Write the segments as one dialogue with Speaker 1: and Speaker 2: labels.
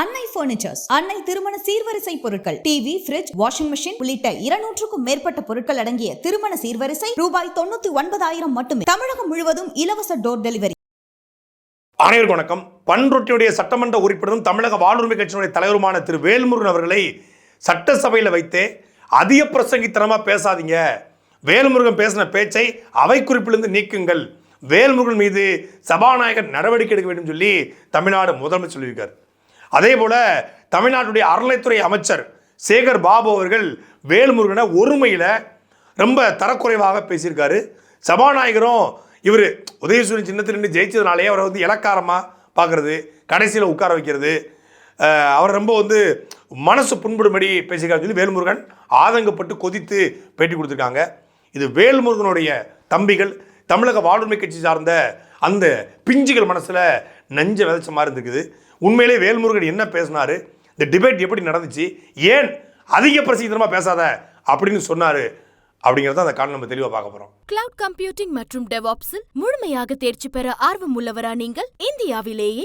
Speaker 1: அன்னை பர்னிச்சர்ஸ் அன்னை திருமண சீர்வரிசை பொருட்கள் டிவி பிரிட்ஜ் வாஷிங் மிஷின் உள்ளிட்ட இருநூற்றுக்கும் மேற்பட்ட பொருட்கள் அடங்கிய திருமண சீர்வரிசை ரூபாய் தொண்ணூத்தி ஒன்பதாயிரம் மட்டுமே. தமிழகம் முழுவதும் இலவச டோர் டெலிவரி
Speaker 2: அனைவருக்கும் வணக்கம். பன்ருட்டியுடைய சட்டமன்ற உறுப்பினரும் தமிழக வாழ்வுரிமை கட்சியினுடைய தலைவருமான திரு வேல்முருகன் அவர்களை சட்டசபையில் வைத்து அதிக பிரசங்கித்தனமாக பேசாதீங்க. வேல்முருகன் பேசின பேச்சை அவை குறிப்பிலிருந்து நீக்குங்கள். வேல்முருகன் மீது சபாநாயகர் நடவடிக்கை எடுக்க வேண்டும் சொல்லி தமிழ்நாடு முதலமைச்சர் சொல்லியிருக்கார். அதே போல தமிழ்நாட்டுடைய அறநிலைத்துறை அமைச்சர் சேகர் பாபு அவர்கள் வேல்முருகனை ஒருமையில் ரொம்ப தரக்குறைவாக பேசியிருக்காரு. சபாநாயகரும் இவர் உதயசூரியன் சின்னத்தில் நின்று ஜெயிச்சதுனாலே அவரை வந்து இலக்காரமாக பார்க்குறது கடைசியில் உட்கார வைக்கிறது. அவர் ரொம்ப வந்து மனசு புண்படும்படி பேசியிருக்காரு சொல்லி வேல்முருகன் ஆதங்கப்பட்டு கொதித்து பேட்டி கொடுத்துருக்காங்க. இது வேல்முருகனுடைய தம்பிகள் தமிழக வாழ்வுரிமை கட்சி சார்ந்த அந்த பிஞ்சுகள் மனசில் நஞ்ச விதைச்ச மாதிரி இருந்திருக்குது. உண்மையிலே வேல்முருகன் என்ன பேசினாரு? இந்த டிபேட் எப்படி நடந்துச்சு? ஏன் அதிக பிரசித்தனமாக பேசாத அப்படின்னு சொன்னார்? அப்படிங்கிறத அந்த காரணம் நம்ம தெளிவாக பார்க்க போகிறோம்
Speaker 3: கிளவுட் கம்ப்யூட்டிங் மற்றும் டெவாப்ஸில் முழுமையாக தேர்ச்சி பெற ஆர்வம் உள்ளவரா நீங்கள் இந்தியாவிலேயே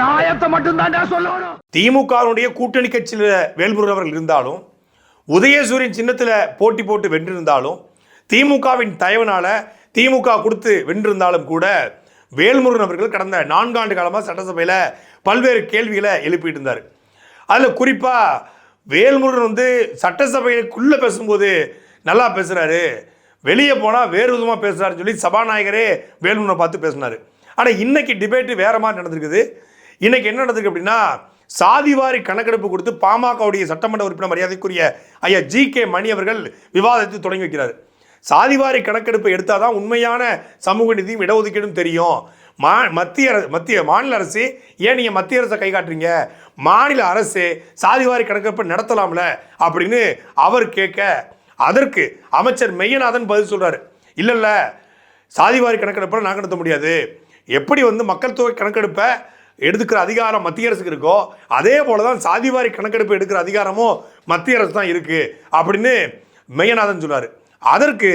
Speaker 4: நாயத்தை மட்டும்தான் சொல்லணும்.
Speaker 2: திமுகவினுடைய கூட்டணி கட்சியில் வேல்முருகன் அவர்கள் இருந்தாலும் உதயசூரியன் சின்னத்தில் போட்டி போட்டு வென்றிருந்தாலும் திமுகவின் தயவனால திமுக கொடுத்து வென்றிருந்தாலும் கூட வேல்முருகன் அவர்கள் கடந்த நான்காண்டு காலமாக சட்டசபையில் பல்வேறு கேள்விகளை எழுப்பிட்டு இருந்தார். அதில் குறிப்பாக வேல்முருகன் வந்து சட்டசபைக்குள்ளே பேசும்போது நல்லா பேசுகிறாரு வெளியே போனால் வேறு விதமாக பேசுகிறாருன்னு சொல்லி சபாநாயகரே வேல்முருகனை பார்த்து பேசினார். ஆனால் இன்னைக்கு டிபேட்டு வேற மாதிரி நடந்திருக்குது. இன்னைக்கு என்ன நடந்திருக்கு அப்படின்னா சாதிவாரி கணக்கெடுப்பு கொடுத்து பாமகவுடைய சட்டமன்ற உறுப்பினர் மரியாதைக்குரிய ஐயா ஜி கே மணி அவர்கள் விவாதத்தை தொடங்கி வைக்கிறார். சாதிவாரி கணக்கெடுப்பு எடுத்தால் தான் உண்மையான சமூக நிதியும் இடஒதுக்கீடும் தெரியும். மா மத்திய அரசு மத்திய மாநில அரசு ஏன் நீங்கள் மத்திய அரசை கை காட்டுறீங்க? மாநில அரசு சாதிவாரி கணக்கெடுப்பு நடத்தலாம்ல அப்படின்னு அவர் கேட்க அதற்கு அமைச்சர் மெய்யநாதன் பதில் சொல்கிறார் இல்லை இல்லை சாதிவாரி கணக்கெடுப்பை நாங்கள் நடத்த முடியாது. எப்படி வந்து மக்கள் தொகை கணக்கெடுப்பை எடுத்துக்கிற அதிகாரம் மத்திய அரசுக்கு இருக்கோ அதே போல தான் சாதிவாரி கணக்கெடுப்பு எடுக்கிற அதிகாரமும் மத்திய அரசு தான் இருக்குது அப்படின்னு மெய்யநாதன் சொன்னார் அதற்கு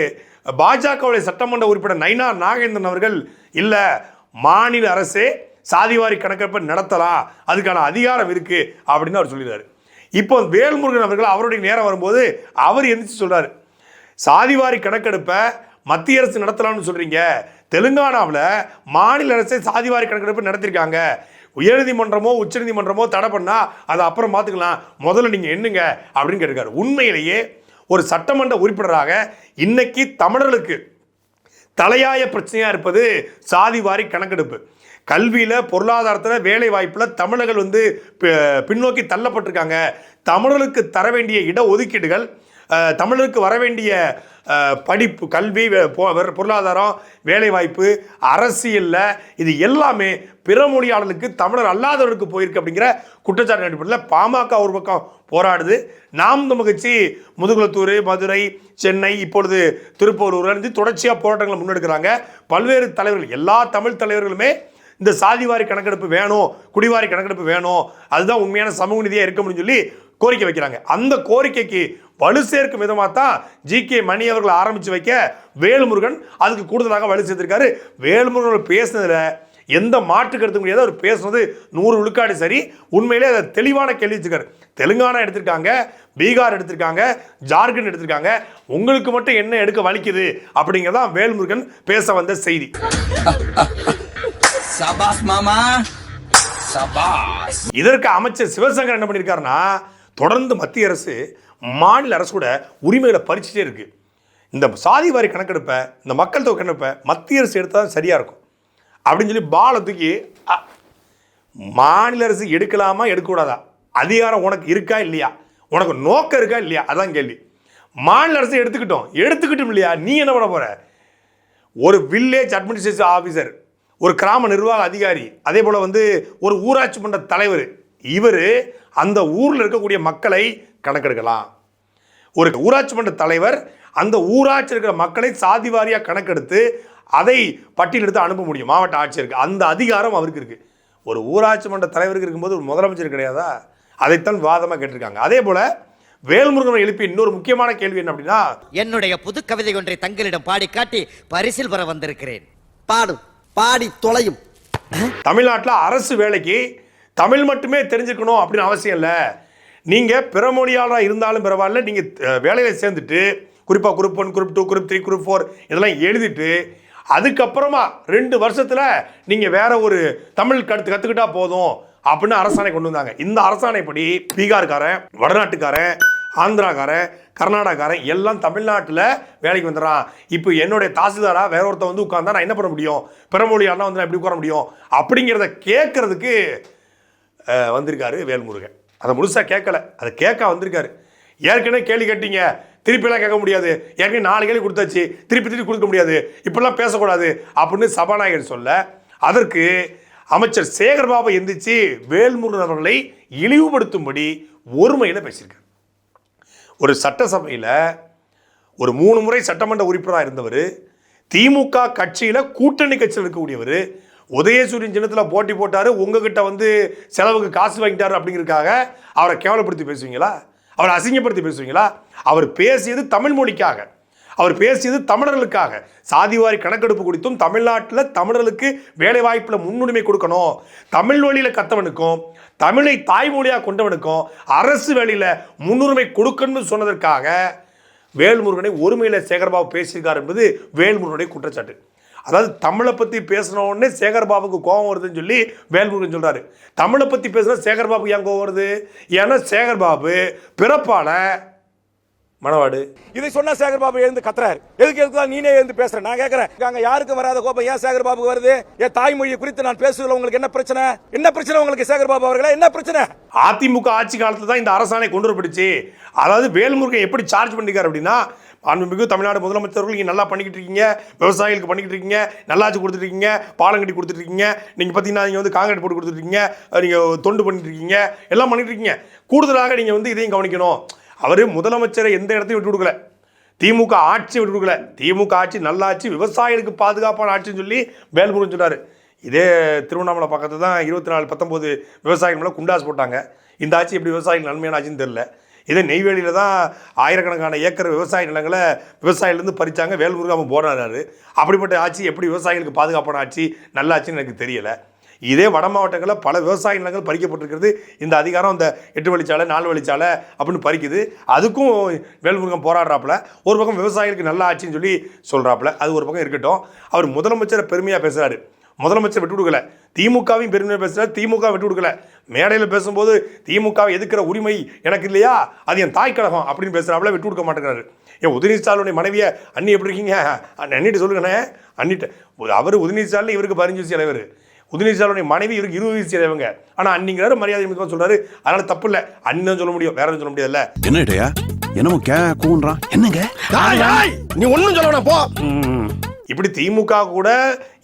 Speaker 2: பாஜகவுடைய சட்டமன்ற உறுப்பினர் நயினார் நாகேந்திரன் அவர்கள் இல்லை மாநில அரசே சாதிவாரி கணக்கெடுப்பை நடத்தலாம் அதுக்கான அதிகாரம் இருக்குது அப்படின்னு அவர் சொல்லிடுறாரு. இப்போ வேல்முருகன் அவர்கள் அவருடைய நேரம் வரும்போது அவர் எந்திரிச்சு சொல்கிறார் சாதிவாரி கணக்கெடுப்பை மத்திய அரசு நடத்தலாம்னு சொல்கிறீங்க தெலுங்கானாவில் மாநில அரசே சாதிவாரி கணக்கெடுப்பு நடத்திருக்காங்க. உயர்நீதிமன்றமோ உச்சநீதிமன்றமோ தடை பண்ணால் அதை அப்புறம் பார்த்துக்கலாம். முதல்ல நீங்கள் என்னங்க அப்படின்னு கேட்டிருக்காரு. உண்மையிலேயே ஒரு சட்டமன்ற உறுப்பினராக இன்னைக்கு தமிழர்களுக்கு தலையாய பிரச்சனையாக இருப்பது சாதிவாரி கணக்கெடுப்பு. கல்வியில் பொருளாதாரத்தில் வேலை வாய்ப்பில் தமிழர்கள் வந்து பின்னோக்கி தள்ளப்பட்டிருக்காங்க. தமிழர்களுக்கு தர வேண்டிய இட ஒதுக்கீடுகள் தமிழருக்கு வர வேண்டிய படிப்பு கல்வி பொருளாதாரம் வேலைவாய்ப்பு அரசியலில் இது எல்லாமே பிற மொழியாளர்களுக்கு தமிழர் அல்லாதவருக்கு போயிருக்கு அப்படிங்கிற குற்றச்சாட்டு அடிப்படையில் பாமக ஒரு பக்கம் போராடுது. நாம் இந்த கட்சி முதுகுளத்தூர் மதுரை சென்னை இப்பொழுது திருப்பூர் இருந்து தொடர்ச்சியாக போராட்டங்களை முன்னெடுக்கிறாங்க. பல்வேறு தலைவர்கள் எல்லா தமிழ் தலைவர்களுமே இந்த சாதிவாரி கணக்கெடுப்பு வேணும் குடிவாரி கணக்கெடுப்பு வேணும் அதுதான் உண்மையான சமூக நிதியாக இருக்க முடியும்னு சொல்லி கோரிக்கை வைக்கிறாங்க. அந்த கோரிக்கைக்கு வலு சேர்க்கும் விதமாக தான் ஜி கே மணி அவர்கள் ஆரம்பித்து வைக்க வேல்முருகன் அதுக்கு கூடுதலாக வலு சேர்த்திருக்காரு. வேல்முருகன் பேசுனதுல எந்த மாற்று கருத்து முடியாது அவர் பேசுனது நூறு விழுக்காடு சரி. உண்மையிலே அதை தெளிவான கேள்வி வச்சிருக்காரு. தெலுங்கானா எடுத்திருக்காங்க பீகார் எடுத்திருக்காங்க ஜார்க்கண்ட் எடுத்திருக்காங்க. உங்களுக்கு மட்டும் என்ன எடுக்க வலிக்குது அப்படிங்கிறதான் வேல்முருகன் பேச வந்த செய்தி.
Speaker 5: சபாஸ் மாமா. சபாஸ்
Speaker 2: இதற்கு அமைச்சர் சிவசங்கர் என்ன பண்ணியிருக்காருன்னா தொடர்ந்து மத்திய அரசு மாநில அரசோட உரிமைகளை பறிச்சுட்டே இருக்குது இந்த சாதி வாரி கணக்கெடுப்பை இந்த மக்கள் தொகை கணக்கெடுப்பை மத்திய அரசு எடுத்தால் தான் சரியாக இருக்கும். அப்படின்னு சொல்லி பாலை தூக்கி அ, மாநில அரசு எடுக்கலாமா எடுக்கக்கூடாதா? அதிகாரம் உனக்கு இருக்கா இல்லையா? உனக்கு நோக்கம் இருக்கா இல்லையா? அதான் கேள்வி. மாநில அரசு எடுத்துக்கிட்டோம். எடுத்துக்கிட்டோம் இல்லையா? நீ என்ன பண்ண போகிற ஒரு வில்லேஜ் அட்மினிஸ்ட்ரேஷன் ஆஃபீஸர் ஒரு கிராம நிர்வாக அதிகாரி அதே போல் வந்து ஒரு ஊராட்சி மன்ற தலைவர் இவர் அந்த ஊரில் இருக்கக்கூடிய மக்களை கணக்கெடுக்கலாம். ஒரு ஊராட்சி மன்ற தலைவர் அந்த ஊராட்சி இருக்கிற மக்களை சாதி வாரியாக கணக்கெடுத்து அதை பட்டியலெடுத்து அனுப்ப முடியும். மாவட்ட ஆட்சியருக்கு. அந்த அதிகாரம் அவருக்கு இருக்குது ஒரு ஊராட்சி மன்ற தலைவருக்கு இருக்கும்போது ஒரு முதலமைச்சர் கிடையாதா? அதைத்தான் வாதமாக கேட்டிருக்காங்க. அதே போல் வேல்முருகன் எழுப்பிய இன்னொரு முக்கியமான கேள்வி என்ன அப்படின்னா
Speaker 6: என்னுடைய புது கவிதை ஒன்றை தங்களிடம் பாடி காட்டி பரிசில் பெற வந்திருக்கிறேன்.
Speaker 7: பாடும். பாடி தொலையும்.
Speaker 2: தமிழ்நாட்டில் அரசு வேலைக்கு தமிழ் மட்டுமே தெரிஞ்சுக்கணும் அப்படின்னு அவசியம் இல்லை. நீங்கள் பிற மொழியாளராக இருந்தாலும் பரவாயில்ல. நீங்கள் வேலையில் சேர்ந்துட்டு குறிப்பாக group one group two group three group four இதெல்லாம் எழுதிட்டு அதுக்கப்புறமா ரெண்டு வருஷத்தில் நீங்கள் வேற ஒரு தமிழ் கற்று கற்றுக்கிட்டா போதும் அப்படின்னு அரசாணை கொண்டு வந்தாங்க. இந்த அரசாணைப்படி பீகார்காரன் வடநாட்டுக்காரன் ஆந்திராக்காரன் கர்நாடகாரன் எல்லாம் தமிழ்நாட்டில் வேலைக்கு வந்துடுறான். இப்போ என்னுடைய தாசில்தாராக வேற ஒருத்தன் வந்து உட்காந்தா நான் என்ன பண்ண முடியும்? பிறமொழியாலாம் வந்து நான் எப்படி உட்கார முடியும்? அப்படிங்கிறத கேட்கறதுக்கு வந்திருக்காரு வேல்முருகன். அதை முழுசாக கேட்கல. அதை கேட்க வந்திருக்காரு. ஏற்கனவே கேள்வி கேட்டீங்க. திருப்பிலாம் கேட்க முடியாது. ஏற்கனவே நாலு கேள்வி கொடுத்தாச்சு. திருப்பி திருப்பி கொடுக்க முடியாது. இப்படிலாம் பேசக்கூடாது அப்படின்னு சபாநாயகர் சொல்ல அதற்கு அமைச்சர் சேகர்பாபு எந்திரிச்சு வேல்முருகன் அவர்களை இழிவுபடுத்தும்படி ஒருமையில் பேசியிருக்காரு. ஒரு சட்டசபையில் ஒரு மூணு முறை சட்டமன்ற உறுப்பினராக இருந்தவர் திமுக கட்சியில் கூட்டணி கட்சியில் இருக்கக்கூடியவர் உதயசூரியன் சின்னத்தில் போட்டி போட்டார் உங்ககிட்ட வந்து செலவுக்கு காசு வாங்கிட்டார் அப்படிங்கிறதுக்காக அவரை கேவலப்படுத்தி பேசுவீங்களா? அவரை அசிங்கப்படுத்தி பேசுவீங்களா? அவர் பேசியது தமிழ் மொழிக்காக. அவர் பேசியது தமிழர்களுக்காக. சாதிவாரி கணக்கெடுப்பு குறித்தும் தமிழ்நாட்டில் தமிழர்களுக்கு வேலை வாய்ப்பில் முன்னுரிமை கொடுக்கணும். தமிழ் வழியில் கத்தவனுக்கும் தமிழை தாய்மொழியாக கொண்டவனுக்கும் அரசு வேலையில் முன்னுரிமை கொடுக்கணும்னு சொன்னதற்காக வேல்முருகனை ஒருமையில் சேகர்பாபு பேசியிருக்கார் என்பது வேல்முருகனுடைய குற்றச்சாட்டு. அதாவது தமிழை பற்றி பேசின உடனே சேகர்பாபுக்கு கோபம் வருதுன்னு சொல்லி வேல்முருகன் சொல்கிறாரு தமிழை பற்றி பேசுனா சேகர்பாபுக்கு ஏன் கோபம் வருது? ஏன்னா சேகர்பாபு பிறப்பால மணவாடு.
Speaker 8: இதை சொன்னா சேகர் பாபு எழுந்து கத்துறாரு. எதுக்கு எதுக்கு நீனே எழுந்து பேசுற? நான் கேக்குறேன். அங்க யாருக்கும் வராத கோபம்? ஏன் சேகர் பாபுக்கு வருது? என் தாய்மொழியை குறித்து நான் பேசுவதில் உங்களுக்கு என்ன பிரச்சனை? என்ன பிரச்சனை உங்களுக்கு சேகர் பாபு அவர்களே? என்ன பிரச்சனை?
Speaker 2: அதிமுக ஆட்சி காலத்தில் தான் இந்த அரசாணை கொண்டு வரப்பட்டுச்சு. அதாவது வேல்முருகன் எப்படி சார்ஜ் பண்ணிருக்காரு அப்படின்னா மாண்புமிகு தமிழ்நாடு முதலமைச்சர்கள் நீங்கள் நல்லா பண்ணிக்கிட்டு இருக்கீங்க விவசாயிகளுக்கு பண்ணிக்கிட்டு இருக்கீங்க நல்லாச்சு கொடுத்துட்டு இருக்கீங்க பாலம் கட்டி கொடுத்துட்டு இருக்கீங்க நீங்கள் பார்த்தீங்கன்னா நீங்கள் வந்து காங்கிரீட் போட்டு கொடுத்துருக்கீங்க நீங்கள் தொண்டு பண்ணிட்டு இருக்கீங்க எல்லாம் பண்ணிட்டு இருக்கீங்க கூடுதலாக நீங்கள் வந்து இதையும் கவனிக்கணும். அவர் முதலமைச்சரை எந்த இடத்தையும் விட்டு கொடுக்கல. திமுக ஆட்சி விட்டு கொடுக்கல. திமுக ஆட்சி நல்லாட்சி விவசாயிகளுக்கு பாதுகாப்பான ஆட்சின்னு சொல்லி வேல் சொன்னார். இதே திருவண்ணாமலை பக்கத்தில் தான் இருபத்தி நாலு பத்தொம்போது விவசாயிகள் மேலே குண்டாஸ் போட்டாங்க. இந்த ஆட்சி எப்படி விவசாயிகள் நன்மையான ஆட்சின்னு தெரில இதே நெய்வேலியில் தான் ஆயிரக்கணக்கான ஏக்கர் விவசாய நிலங்களை விவசாயிலேருந்து பறித்தாங்க வேல்முருகன் அவன் போராடுறாரு அப்படிப்பட்ட ஆட்சி எப்படி விவசாயிகளுக்கு பாதுகாப்பான ஆட்சி நல்ல ஆட்சின்னு எனக்கு தெரியலை. இதே வட மாவட்டங்களில் பல விவசாய நிலங்கள் பறிக்கப்பட்டிருக்கிறது. இந்த அதிகாரம் இந்த எட்டு வழிச்சாலை நாலு வழிச்சாலை அப்படின்னு பறிக்குது. அதுக்கும் வேல்முருகன் போராடுறாப்புல. ஒரு பக்கம் விவசாயிகளுக்கு நல்ல ஆட்சின்னு சொல்லி சொல்கிறாப்புல அது ஒரு பக்கம் இருக்கட்டும். அவர் முதலமைச்சரை பெருமையாக பேசுகிறாரு முதலமைச்சர் விட்டு கொடுக்கல. திமுகவையும் பெருமையாக பேசுகிறார் திமுக விட்டு கொடுக்கல. மேடையில் பேசும்போது திமுகவை எதுக்கிற உரிமை எனக்கு இல்லையா? அது என் தாய் கழகம் அப்படின்னு பேசுகிறாப்புல விட்டு கொடுக்க மாட்டேங்கிறாரு. ஏன் உதயநிதி ஸ்டாலினுடைய மனைவியை அண்ணி எப்படி இருக்கீங்க? அண்ணி- அண்ணிட்ட சொல்லுங்கண்ணே. அண்ணிட்ட. அவர் உதயநிதி ஸ்டாலின் இவருக்கு பதினஞ்சு வயசு தலைவர் உதயநிதி ஸ்டாலினுடைய மனைவி இவருக்கு இருபது வயசு தலைவங்க ஆனால் அன்னிங்கிறாரு மரியாதை நிமித்தமா சொல்றாரு. அதனால தப்பு இல்லை. அண்ணன் சொல்ல முடியும். வேற எதுவும் சொல்ல முடியாதுல்ல.
Speaker 9: என்னடையா என்னமோ கே கூன்றான் என்னங்க?
Speaker 7: நீ ஒண்ணும் சொல்ல போ.
Speaker 2: இப்படி திமுக கூட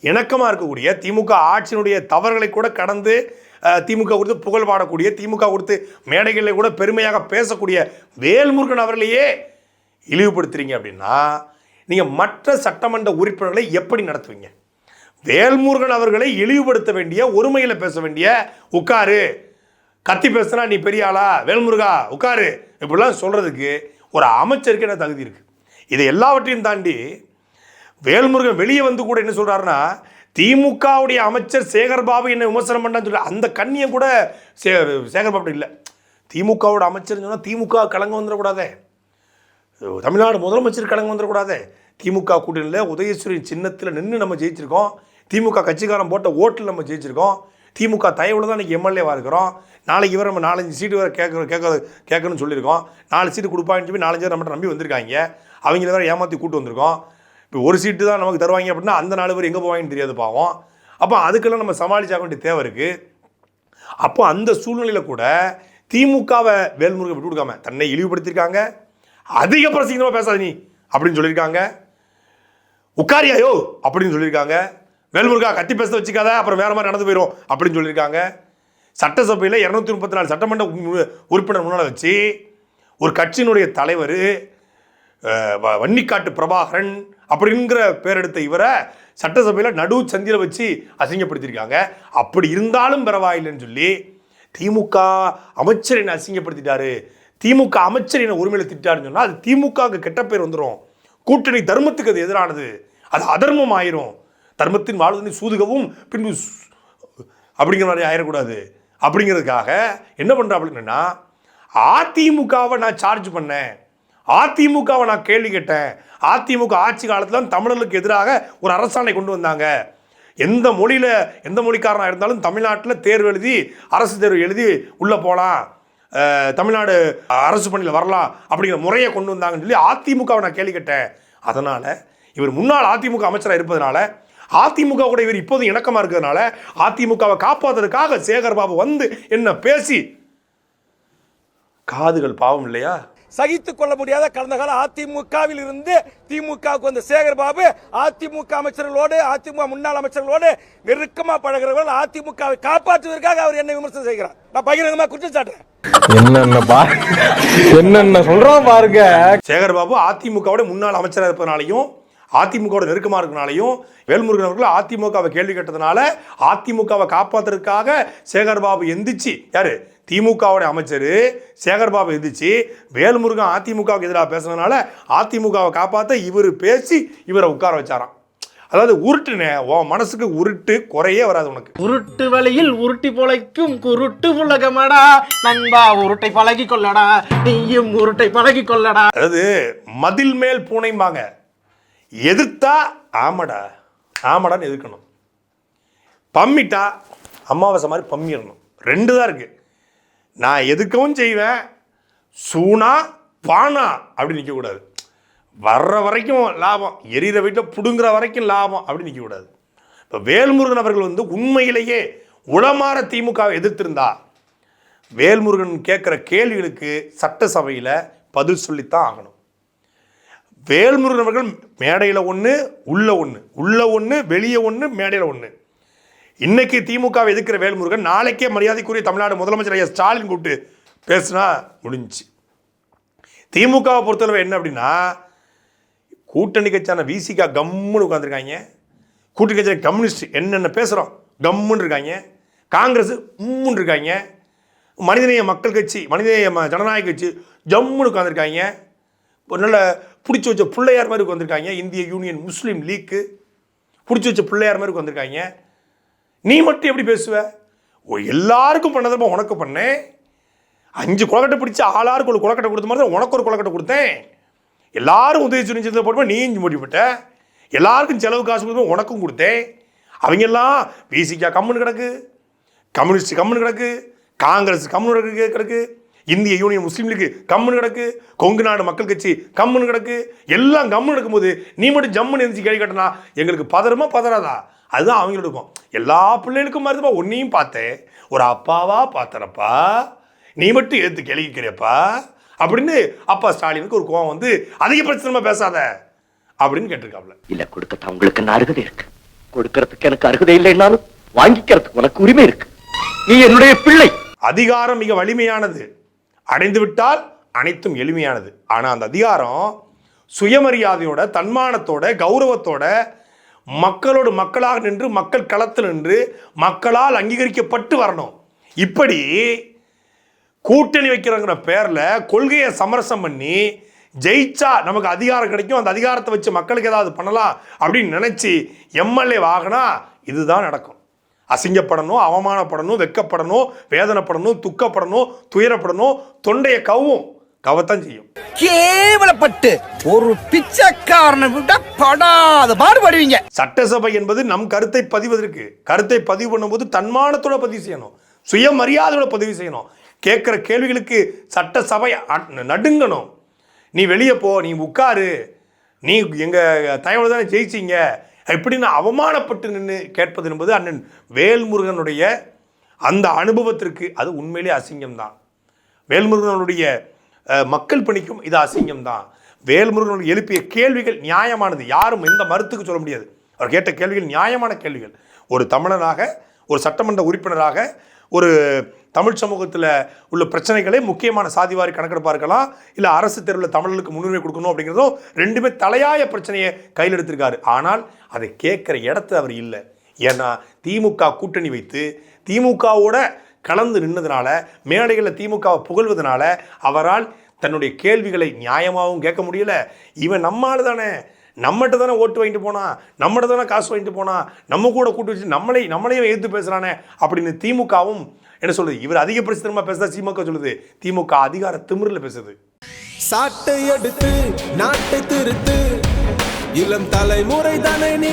Speaker 2: இணக்கமாக இருக்கக்கூடிய திமுக ஆட்சியினுடைய தவறுகளை கூட கடந்து திமுக கொடுத்து புகழ் பாடக்கூடிய திமுக கொடுத்து மேடைகளில் கூட பெருமையாக பேசக்கூடிய வேல்முருகன் அவர்களையே இழிவுபடுத்துறீங்க அப்படின்னா நீங்கள் மற்ற சட்டமன்ற உறுப்பினர்களை எப்படி நடத்துவீங்க? வேல்முருகன் அவர்களை இழிவுபடுத்த வேண்டிய ஒருமையில் பேச வேண்டிய உட்காரு. கத்தி பேசுனா நீ பெரிய ஆளா? வேல்முருகா உட்காரு. இப்படிலாம் சொல்கிறதுக்கு ஒரு அமைச்சருக்கு என்ன தகுதி இருக்குது இதை எல்லாவற்றையும் தாண்டி வேல்முருகன் வெளியே வந்து கூட என்ன சொல்கிறாருன்னா திமுகவுடைய அமைச்சர் சேகர்பாபு என்ன விமர்சனம் பண்ணான்னு சொல்லி அந்த கண்ணியை கூட சே சேகர்பாபு இல்லை. திமுகவோட அமைச்சர்னு சொன்னால் திமுக கலங்க வந்துடக்கூடாதே. தமிழ்நாடு முதலமைச்சர் கலங்க வந்துடக்கூடாதே. திமுக கூட்டணியில் உதயசூரியன் சின்னத்தில் நின்று நம்ம ஜெயிச்சிருக்கோம். திமுக கட்சிக்காரன் போட்ட ஓட்டில் நம்ம ஜெயிச்சிருக்கோம். திமுக தயவுல தான் இன்றைக்கி எம்எல்ஏவாக இருக்கிறோம். நாளைக்கு வர நம்ம நாலஞ்சு சீட்டு வர கேட்க கேட்க கேட்கணும்னு சொல்லியிருக்கோம். நாலு சீட்டு கொடுப்பாங்கன்னு சொல்லி நாலஞ்சு நம்மகிட்ட நம்பி வந்திருக்காங்க. அவங்கள வேறு ஏமாற்றி கூட்டு வந்திருக்கோம். இப்போ ஒரு சீட்டு தான் நமக்கு தருவாங்க அப்படின்னா அந்த நாலு பேர் எங்கே போவாங்கன்னு தெரியாது பாவம். அப்போ அதுக்கெல்லாம் நம்ம சமாளிச்சாக வேண்டிய தேவை இருக்குது அப்போ அந்த சூழ்நிலையில் கூட திமுகவை வேல்முருகன் விட்டு கொடுக்காம தன்னை இழிவுபடுத்தியிருக்காங்க. அதிக சீக்கிரமாக பேசாத நீ அப்படின்னு சொல்லியிருக்காங்க. உக்காரியாயோ அப்படின்னு சொல்லியிருக்காங்க. வேல்முருகா கத்தி பேச வச்சுக்காத அப்புறம் வேற மாதிரி நடந்து போயிடும் அப்படின்னு சொல்லியிருக்காங்க. சட்டசபையில் இரநூத்தி முப்பத்தி நாலு சட்டமன்ற உறுப்பினர் முன்னால் வச்சு ஒரு கட்சியினுடைய தலைவர் வன்னிக்காட்டு பிரபாகரன் அப்படிங்கிற பேர் எடுத்த இவரை சட்டசபையில் நடு சந்தியில் வச்சு அசிங்கப்படுத்தியிருக்காங்க. அப்படி இருந்தாலும் பரவாயில்லைன்னு சொல்லி திமுக அமைச்சர் என்னை அசிங்கப்படுத்திட்டாரு. திமுக அமைச்சர் என்ன உரிமையில திட்டாருன்னு சொன்னால் அது திமுகவுக்கு கெட்ட பேர் வந்துடும் கூட்டணி தர்மத்துக்கு அது எதிரானது. அது அதர்மம் ஆயிரும். தர்மத்தின் வாழ்வதனை சூதுகவும் பின்பு அப்படிங்கிற மாதிரி ஆயிடக்கூடாது அப்படிங்கிறதுக்காக என்ன பண்ணுறா அப்படின்னா அதிமுகவை நான் சார்ஜ் பண்ணேன். அதிமுகவை நான் கேள்வி கேட்டேன். அதிமுக ஆட்சி காலத்தில் தமிழர்களுக்கு எதிராக ஒரு அரசாணை கொண்டு வந்தாங்க. எந்த மொழியில் எந்த மொழிக்காரனாக இருந்தாலும் தமிழ்நாட்டில் தேர்வு எழுதி அரசு தேர்வு எழுதி உள்ளே போகலாம் தமிழ்நாடு அரசு பணியில் வரலாம் அப்படிங்கிற முறையை கொண்டு வந்தாங்கன்னு சொல்லி அதிமுகவை நான் கேள்வி கேட்டேன். அதனால் இவர் முன்னாள் அதிமுக அமைச்சராக இருப்பதனால அதிமுக கூட இவர் இப்போதும் இணக்கமாக இருக்கிறதுனால அதிமுகவை காப்பாற்றுறதுக்காக சேகர் பாபு வந்து என்ன பேசி காதுகள் பாவம் இல்லையா?
Speaker 8: சகித்துக் கொள்ள முடியாத கடந்த கால அதிமுகவில் இருந்து திமுகவுக்கு வந்த சேகர் பாபு அதிமுக அமைச்சர்களோடு அதிமுக முன்னாள் அமைச்சர்களோடு நெருக்கமா பழகிறவர்கள் அதிமுகவை காப்பாற்றுவதற்காக அவர் என்ன விமர்சனம் செய்கிறார். நான் பகிரங்கமா குற்றம் சாட்டுறேன்.
Speaker 10: என்னென்ன சொல்றோம் பாருங்க.
Speaker 2: சேகர் பாபு அதிமுகவோட முன்னாள் அமைச்சராக இருப்பதனாலையும் அதிமுகவோட நெருக்கமாக இருக்கனாலையும் வேல்முருகன் அவர்கள் அதிமுகவை கேள்வி கேட்டதுனால அதிமுகவை காப்பாற்றுறதுக்காக சேகர் பாபு எந்திரிச்சு யாரு? திமுகவோட அமைச்சர் சேகர் பாபு எந்திரிச்சு வேல்முருகன் அதிமுகவுக்கு எதிராக பேசுனதுனால அதிமுகவை காப்பாற்ற இவர் பேசி இவரை உட்கார வச்சாராம். அதாவது உருட்டுனே உன் மனசுக்கு உருட்டு குறையே வராது உனக்கு.
Speaker 10: உருட்டு வழியில் உருட்டி பொழைக்கும் குருட்டு உலகமடா. நண்பா உருட்டை பழகி கொள்ளடா. நீயும் உருட்டை பழகி கொள்ளடா.
Speaker 2: அதாவது மதில் மேல் பூனைம்பாங்க. எதிர்த்தா ஆமாடா ஆமாடான்னு எதிர்க்கணும். பம்மிட்டா அமாவாசை மாதிரி பம்மிடணும். ரெண்டு தான் இருக்கு. நான் எதுக்கவும் செய்வேன். சூனா பானா அப்படி நிற்கக்கூடாது வர்ற வரைக்கும் லாபம் எரியிற வீட்டில் பிடுங்குற வரைக்கும் லாபம் அப்படி நிற்கக்கூடாது இப்போ வேல்முருகன் அவர்கள் வந்து உண்மையிலேயே உளமாற திமுகவை எதிர்த்திருந்தா வேல்முருகன் கேட்குற கேள்விகளுக்கு சட்டசபையில் பதில் சொல்லித்தான் ஆகணும். வேல்முருகன் அவர்கள் மேடையில் ஒன்று உள்ள ஒன்று உள்ள ஒன்று வெளியே ஒன்று மேடையில் ஒன்று இன்னைக்கு திமுகவை எதிர்க்கிற வேல்முருகன் நாளைக்கே மரியாதைக்குரிய தமிழ்நாடு முதலமைச்சர் ஐயா ஸ்டாலின் கூப்பிட்டு பேசுனா முடிஞ்சுச்சு. திமுகவை பொறுத்தளவு என்ன அப்படின்னா கூட்டணி கட்சியான விசிகா கம்முன்னு உட்காந்துருக்காங்க கூட்டணி கட்சியான கம்யூனிஸ்ட் என்னென்ன பேசுகிறோம் கம்முன்னு இருக்காங்க. காங்கிரஸ் உம்முன்னு இருக்காங்க. மனிதநேய மக்கள் கட்சி மனிதநேய ஜனநாயக கட்சி ஜம்முன்னு உட்காந்துருக்காங்க ஒரு நல்ல பிடிச்சி வச்ச பிள்ளையார் மாதிரி உட்காந்துருக்காங்க இந்திய யூனியன் முஸ்லீம் லீக்கு பிடிச்சி வச்ச பிள்ளையார் மாதிரி உட்காந்துருக்காங்க நீ மட்டும் எப்படி பேசுவ? ஓ எல்லாருக்கும் பண்ணதப்ப உனக்கு பண்ணேன். அஞ்சு குளக்கட்டை பிடிச்சி ஆளாருக்கு ஒரு குளக்கட்டை கொடுத்த மாதிரி தான் உனக்கு ஒரு குளக்கட்டை கொடுத்தேன். எல்லாரும் உதவி சுரிஞ்சதை போடும்போது நீ இஞ்சி முடிவிட்ட எல்லாருக்கும் செலவு காசு கொடுத்து உனக்கும் கொடுத்தேன். அவங்க எல்லாம் பிசிகா கம்முன்னு கிடக்கு. கம்யூனிஸ்ட் கம்முன்னு கிடக்கு. காங்கிரஸ் கம்முன்னு கிடக்கு கிடக்கு. இந்திய யூனியன் முஸ்லீம் லீக் கம்முன்னு கிடக்கு. கொங்கு நாடு மக்கள் கட்சி கம்முன்னு கிடக்கு. எல்லாம் கம்முன்னு இருக்கும்போது நீ மட்டும் ஜம்முன்னு எந்திரிச்சு கேள்வி கேட்டனா? எங்களுக்கு பதறமா பதறாதா? அதுதான் அவங்களுக்கு இருக்கும். எல்லா பிள்ளைகளுக்கும் மாதிரிப்பா உன்னையும் பார்த்தேன். ஒரு அப்பாவா பார்த்தனப்பா. நீ மட்டும் எடுத்து கேள்விக்கிறப்பா அப்படின்னு அப்பா ஸ்டாலினுக்கு ஒரு கோவம் வந்து அதிக பிரச்சனை பேசாத. அப்படின்னு கேட்டிருக்காப்ல
Speaker 4: இல்ல கொடுக்கத்தான் உங்களுக்கு அருகதை இருக்கு? கொடுக்கறதுக்கு எனக்கு அருகதை இல்லைன்னாலும் வாங்கிக்கிறதுக்கு உனக்கு உரிமை இருக்கு. நீ என்னுடைய பிள்ளை.
Speaker 2: அதிகாரம் மிக வலிமையானது. அடைந்து விட்டால் அனைத்தும் எளிமையானது. ஆனால் அந்த அதிகாரம் சுயமரியாதையோட தன்மானத்தோட கௌரவத்தோட மக்களோடு மக்களாக நின்று மக்கள் களத்தில் நின்று மக்களால் அங்கீகரிக்கப்பட்டு வரணும். இப்படி கூட்டணி வைக்கிறங்கிற பேரில் கொள்கையை சமரசம் பண்ணி ஜெயிச்சா நமக்கு அதிகாரம் கிடைக்கும் அந்த அதிகாரத்தை வச்சு மக்களுக்கு ஏதாவது பண்ணலாம் அப்படின்னு நினச்சி எம்எல்ஏ வாங்கினா இதுதான் நடக்கும். அசிங்கப்படணும் அவமானப்படணும் வெக்கப்படணும் வேதனைப்படணும் துக்கப்படணும் துயரப்படணும் தொண்டையை கவும் கவத்தான் செய்யும்.
Speaker 7: கேவலப்பட்டு ஒரு பிச்சைக்காரனை விட படாத பாடுபடுவீங்க.
Speaker 2: சட்டசபை என்பது நம் கருத்தை பதிவதற்கு கருத்தை பதிவு பண்ணும்போது தன்மானத்தோட பதிவு செய்யணும். சுயமரியாதையோட பதிவு செய்யணும். கேட்குற கேள்விகளுக்கு சட்டசபை நடுங்கணும். நீ வெளியே போ நீ உட்காரு. நீ எங்கள் தயவுல தானே ஜெயிச்சிங்க. இப்படின்னு அவமானப்பட்டு நின்று கேட்பது என்பது அண்ணன் வேல்முருகனுடைய அந்த அனுபவத்திற்கு அது உண்மையிலே அசிங்கம்தான். வேல்முருகனுடைய அஹ், மக்கள் பணிக்கும் இது அசிங்கம் தான் வேல்முருகன் எழுப்பிய கேள்விகள் நியாயமானது. யாரும் எந்த மருத்துக்கு சொல்ல முடியாது. அவர் கேட்ட கேள்விகள் நியாயமான கேள்விகள். ஒரு தமிழனாக ஒரு சட்டமன்ற உறுப்பினராக ஒரு தமிழ் சமூகத்தில் உள்ள பிரச்சனைகளை முக்கியமான சாதிவாரி கணக்கெடுப்பாக இருக்கலாம் இல்லை அரசு தேர்வில் தமிழர்களுக்கு முன்னுரிமை கொடுக்கணும் அப்படிங்கிறதும் ரெண்டுமே தலையாய பிரச்சனையை கையில் எடுத்திருக்காரு. ஆனால் அதை கேட்குற இடத்துல அவர் இல்லை. ஏன்னா திமுக கூட்டணி வைத்து திமுகவோட கலந்து நின்னதுனால மேடைகளில் திமுகவை புகழ்வதனால அவரால் தன்னுடைய கேள்விகளை நியாயமாகவும் கேட்க முடியல. இவன் நம்மால் தானே நம்மகிட்ட தானே ஓட்டு வாங்கிட்டு போனான் நம்மகிட்ட தானே காசு வாங்கிட்டு போனான் நம்ம கூட கூட்டு வச்சு நம்மளை நம்மளையும் எதிர்த்து பேசுகிறானே அப்படின்னு திமுகவும் என்ன சொல்லுது? இவர் அதிக பிரச்சனமா பேசுதா திமுக சொல்லுது? திமுக அதிகார திமிரில் பேசுது.
Speaker 11: சாட்டை எடுத்து நாட்டை திருத்து. இளம் தலைமுறை தானே நீ